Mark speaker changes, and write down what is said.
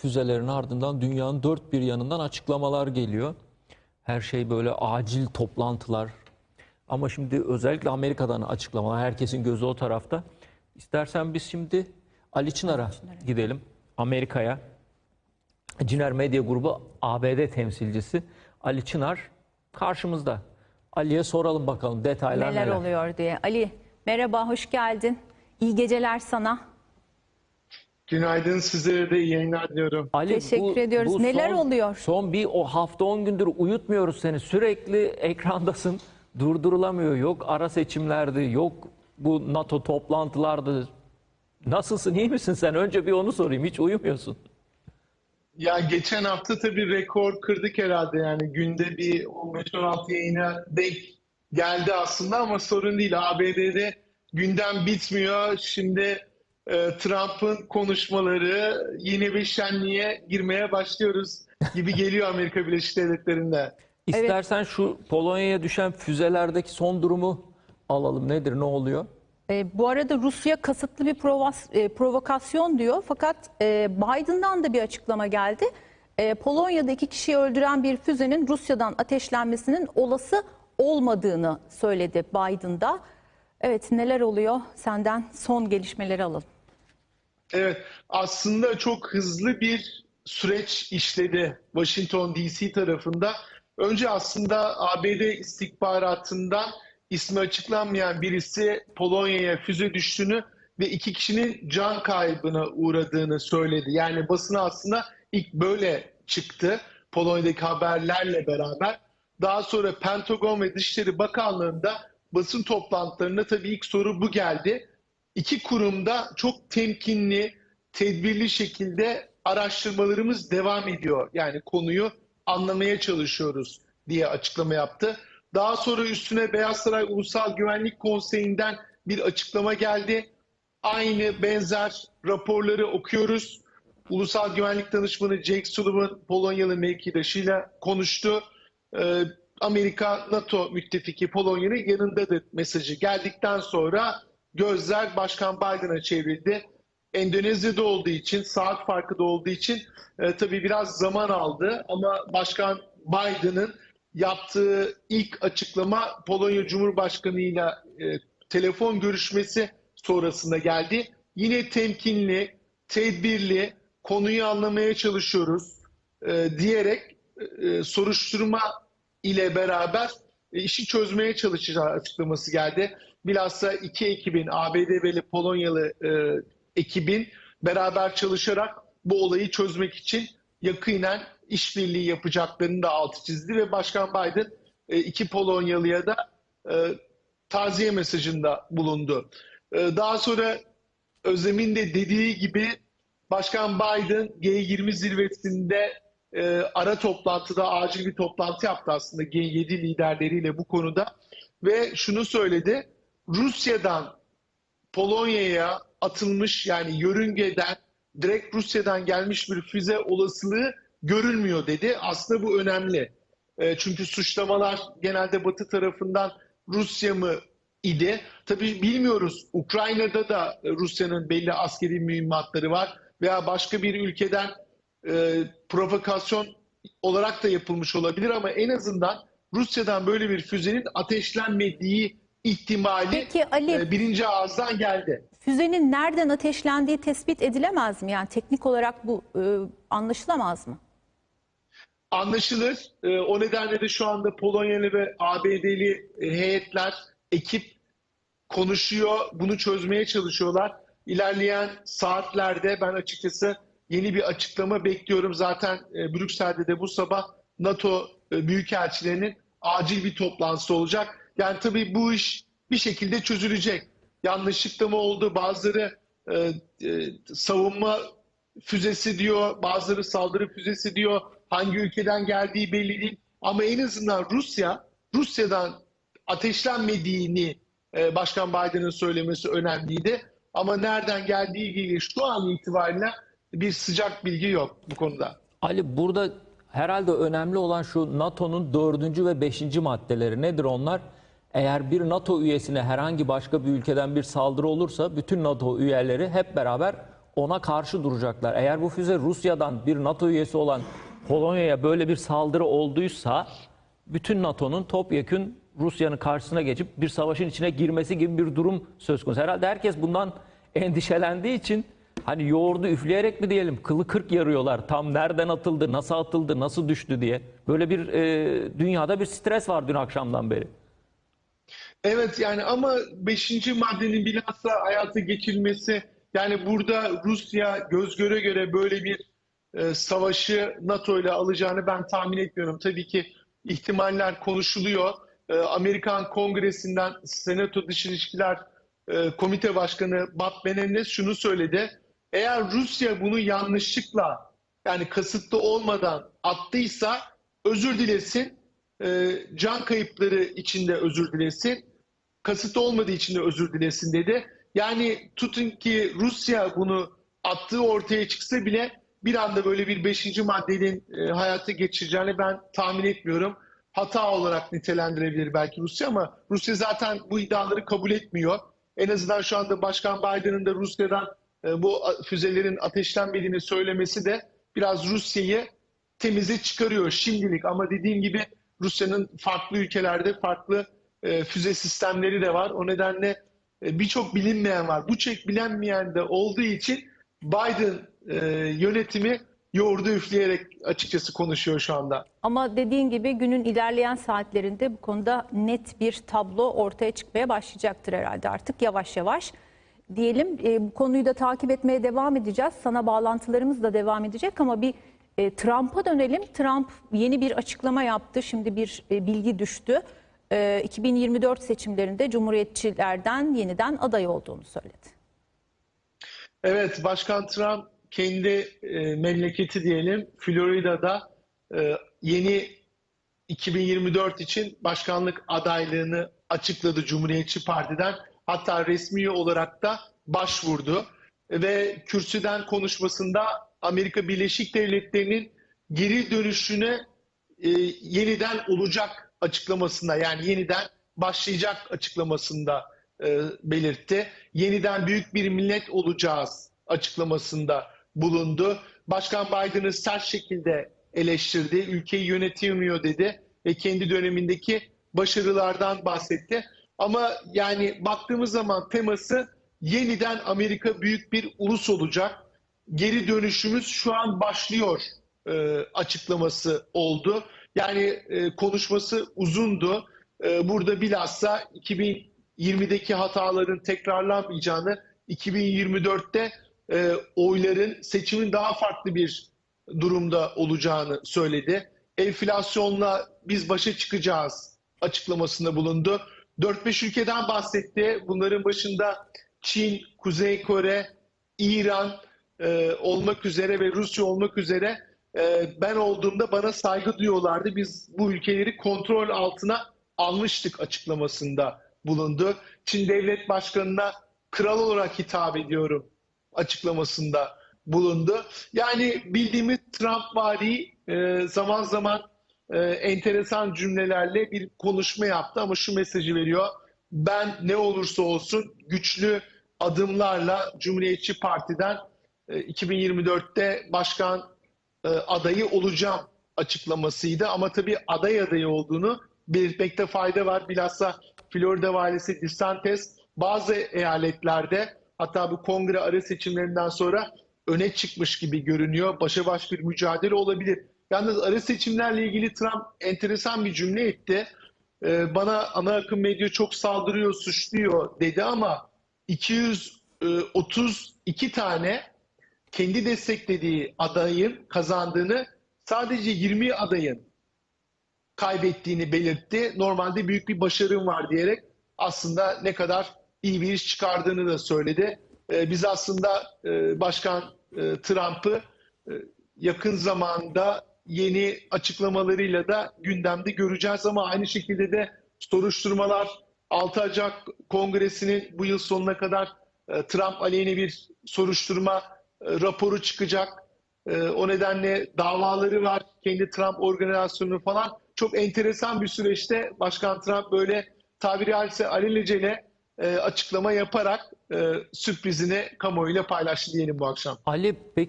Speaker 1: füzelerin ardından dünyanın dört bir yanından açıklamalar geliyor. Her şey böyle acil toplantılar. Ama şimdi özellikle Amerika'dan açıklamalar. Herkesin gözü o tarafta. İstersen biz şimdi Ali Çınar'a gidelim. Amerika'ya. Ciner Medya Grubu ABD temsilcisi Ali Çınar karşımızda. Ali'ye soralım bakalım detaylar
Speaker 2: neler,
Speaker 1: neler.
Speaker 2: oluyor diye. Ali merhaba hoş geldin. İyi geceler sana.
Speaker 3: Günaydın sizlere de iyi yayınlar diliyorum.
Speaker 1: Ali,
Speaker 2: Teşekkür ediyoruz. Neler oluyor?
Speaker 1: Son bir o hafta 10 gündür uyutmuyoruz seni. Sürekli ekrandasın. Durdurulamıyor. Yok ara seçimlerdi, yok bu NATO toplantılardı. Nasılsın, iyi misin sen? Önce bir onu sorayım. Hiç uyumuyorsun.
Speaker 3: Ya geçen hafta tabii rekor kırdık herhalde yani günde bir 15-16 yayına denk geldi aslında ama sorun değil. ABD'de gündem bitmiyor. Şimdi Trump'ın konuşmaları yeni bir şenliğe girmeye başlıyoruz gibi geliyor Amerika Birleşik Devletleri'nde.
Speaker 1: İstersen şu Polonya'ya düşen füzelerdeki son durumu alalım. Nedir, ne oluyor?
Speaker 2: E, bu arada Rusya kasıtlı bir provas- e, provokasyon diyor. Fakat e, Biden'dan da bir açıklama geldi. E, Polonya'da iki kişiyi öldüren bir füzenin Rusya'dan ateşlenmesinin olası olmadığını söyledi Biden'da. Evet neler oluyor? Senden son gelişmeleri alalım.
Speaker 3: Evet, aslında çok hızlı bir süreç işledi Washington DC tarafında. Önce aslında ABD istihbaratından ismi açıklanmayan birisi Polonya'ya füze düştüğünü ve iki kişinin can kaybına uğradığını söyledi. Yani basına aslında ilk böyle çıktı Polonya'daki haberlerle beraber. Daha sonra Pentagon ve Dışişleri Bakanlığı'nda basın toplantılarında tabii ilk soru bu geldi. İki kurumda çok temkinli, tedbirli şekilde araştırmalarımız devam ediyor. Yani konuyu anlamaya çalışıyoruz diye açıklama yaptı. Daha sonra üstüne Beyaz Saray Ulusal Güvenlik Konseyi'nden bir açıklama geldi. Aynı benzer raporları okuyoruz. Ulusal Güvenlik Danışmanı Jake Sullivan Polonyalı mevkidaşıyla konuştu. Ee, Amerika NATO müttefiki Polonya'nın yanındadır mesajı geldikten sonra gözler Başkan Biden'a çevrildi. Endonezya'da olduğu için, saat farkı da olduğu için e, tabii biraz zaman aldı ama Başkan Biden'ın yaptığı ilk açıklama Polonya Cumhurbaşkanı ile e, telefon görüşmesi sonrasında geldi. Yine temkinli, tedbirli, konuyu anlamaya çalışıyoruz e, diyerek e, soruşturma ile beraber e, işi çözmeye çalışacağı açıklaması geldi. Bilhassa iki ekibin, ABD ve Polonyalı e, ekibin beraber çalışarak bu olayı çözmek için yakinen işbirliği yapacaklarını da altı çizdi ve Başkan Biden e, iki Polonyalıya da e, taziye mesajında bulundu. E, daha sonra Özlem'in de dediği gibi Başkan Biden G20 zirvesinde e, ara toplantıda acil bir toplantı yaptı aslında G7 liderleriyle bu konuda ve şunu söyledi. Rusya'dan Polonya'ya atılmış yani yörüngeden direkt Rusya'dan gelmiş bir füze olasılığı görülmüyor dedi. Aslında bu önemli. E, çünkü suçlamalar genelde Batı tarafından Rusya mı idi? Tabii bilmiyoruz. Ukrayna'da da Rusya'nın belli askeri mühimmatları var veya başka bir ülkeden e, provokasyon olarak da yapılmış olabilir ama en azından Rusya'dan böyle bir füzenin ateşlenmediği ihtimali
Speaker 2: Peki Ali-
Speaker 3: e, birinci ağızdan geldi.
Speaker 2: Füzenin nereden ateşlendiği tespit edilemez mi? Yani teknik olarak bu e, anlaşılamaz mı?
Speaker 3: Anlaşılır. E, o nedenle de şu anda Polonyalı ve ABD'li e, heyetler, ekip konuşuyor, bunu çözmeye çalışıyorlar. İlerleyen saatlerde ben açıkçası yeni bir açıklama bekliyorum. Zaten e, Brüksel'de de bu sabah NATO e, büyükelçilerinin acil bir toplantısı olacak. Yani tabii bu iş bir şekilde çözülecek. Yanlışlıkla mı oldu? Bazıları e, e, savunma füzesi diyor, bazıları saldırı füzesi diyor. Hangi ülkeden geldiği belli değil. Ama en azından Rusya, Rusya'dan ateşlenmediğini e, Başkan Biden'ın söylemesi önemliydi. Ama nereden geldiği ilgili şu an itibariyle bir sıcak bilgi yok bu konuda.
Speaker 1: Ali burada herhalde önemli olan şu NATO'nun dördüncü ve beşinci maddeleri nedir onlar? Eğer bir NATO üyesine herhangi başka bir ülkeden bir saldırı olursa bütün NATO üyeleri hep beraber ona karşı duracaklar. Eğer bu füze Rusya'dan bir NATO üyesi olan Polonya'ya böyle bir saldırı olduysa bütün NATO'nun topyekün Rusya'nın karşısına geçip bir savaşın içine girmesi gibi bir durum söz konusu. Herhalde herkes bundan endişelendiği için hani yoğurdu üfleyerek mi diyelim kılı kırk yarıyorlar. Tam nereden atıldı, nasıl atıldı, nasıl düştü diye. Böyle bir e, dünyada bir stres var dün akşamdan beri.
Speaker 3: Evet yani ama 5. maddenin bilhassa hayata geçirilmesi yani burada Rusya göz göre göre böyle bir e, savaşı NATO ile alacağını ben tahmin etmiyorum. Tabii ki ihtimaller konuşuluyor. E, Amerikan Kongresi'nden Senato Dış İlişkiler e, Komite Başkanı Bob Menendez şunu söyledi. Eğer Rusya bunu yanlışlıkla yani kasıtlı olmadan attıysa özür dilesin. E, can kayıpları içinde özür dilesin kasıtlı olmadığı için de özür dilesin dedi. Yani tutun ki Rusya bunu attığı ortaya çıksa bile bir anda böyle bir beşinci maddenin e, hayata geçireceğini ben tahmin etmiyorum. Hata olarak nitelendirebilir belki Rusya ama Rusya zaten bu iddiaları kabul etmiyor. En azından şu anda Başkan Biden'ın da Rusya'dan e, bu füzelerin ateşlenmediğini söylemesi de biraz Rusya'yı temize çıkarıyor şimdilik. Ama dediğim gibi Rusya'nın farklı ülkelerde farklı e, füze sistemleri de var. O nedenle e, birçok bilinmeyen var. Bu çek bilinmeyen de olduğu için Biden e, yönetimi yoğurdu üfleyerek açıkçası konuşuyor şu anda.
Speaker 2: Ama dediğin gibi günün ilerleyen saatlerinde bu konuda net bir tablo ortaya çıkmaya başlayacaktır herhalde artık yavaş yavaş. Diyelim e, bu konuyu da takip etmeye devam edeceğiz. Sana bağlantılarımız da devam edecek ama bir e, Trump'a dönelim. Trump yeni bir açıklama yaptı. Şimdi bir e, bilgi düştü. E, 2024 seçimlerinde Cumhuriyetçilerden yeniden aday olduğunu söyledi.
Speaker 3: Evet, Başkan Trump kendi e, memleketi diyelim Florida'da e, yeni 2024 için başkanlık adaylığını açıkladı Cumhuriyetçi Parti'den. Hatta resmi olarak da başvurdu ve kürsüden konuşmasında Amerika Birleşik Devletleri'nin geri dönüşüne e, yeniden olacak açıklamasında yani yeniden başlayacak açıklamasında e, belirtti. Yeniden büyük bir millet olacağız açıklamasında bulundu. Başkan Biden'ı sert şekilde eleştirdi. Ülkeyi yönetemiyor dedi ve kendi dönemindeki başarılardan bahsetti. Ama yani baktığımız zaman teması yeniden Amerika büyük bir ulus olacak. Geri dönüşümüz şu an başlıyor e, açıklaması oldu. Yani e, konuşması uzundu. E, burada bilhassa 2020'deki hataların tekrarlanmayacağını, 2024'te e, oyların seçimin daha farklı bir durumda olacağını söyledi. Enflasyonla biz başa çıkacağız açıklamasında bulundu. 4-5 ülkeden bahsetti. Bunların başında Çin, Kuzey Kore, İran e, olmak üzere ve Rusya olmak üzere ben olduğumda bana saygı duyuyorlardı. Biz bu ülkeleri kontrol altına almıştık açıklamasında bulundu. Çin Devlet Başkanı'na kral olarak hitap ediyorum açıklamasında bulundu. Yani bildiğimiz Trump-vari e, zaman zaman e, enteresan cümlelerle bir konuşma yaptı ama şu mesajı veriyor. Ben ne olursa olsun güçlü adımlarla Cumhuriyetçi Parti'den e, 2024'te başkan e, adayı olacağım açıklamasıydı. Ama tabii aday adayı olduğunu belirtmekte fayda var. Bilhassa Florida valisi DeSantis bazı eyaletlerde hatta bu kongre ara seçimlerinden sonra öne çıkmış gibi görünüyor. Başa baş bir mücadele olabilir. Yalnız ara seçimlerle ilgili Trump enteresan bir cümle etti. Ee, bana ana akım medya çok saldırıyor, suçluyor dedi ama 232 tane kendi desteklediği adayın kazandığını sadece 20 adayın kaybettiğini belirtti. Normalde büyük bir başarım var diyerek aslında ne kadar iyi bir iş çıkardığını da söyledi. Ee, biz aslında e, Başkan e, Trump'ı e, yakın zamanda yeni açıklamalarıyla da gündemde göreceğiz ama aynı şekilde de soruşturmalar 6 Ocak Kongresi'nin bu yıl sonuna kadar e, Trump aleyhine bir soruşturma raporu çıkacak. E, o nedenle davaları var. Kendi Trump organizasyonu falan. Çok enteresan bir süreçte Başkan Trump böyle tabiri caizse alelacele e, açıklama yaparak e, sürprizini kamuoyuyla paylaştı diyelim bu akşam.
Speaker 1: Ali peki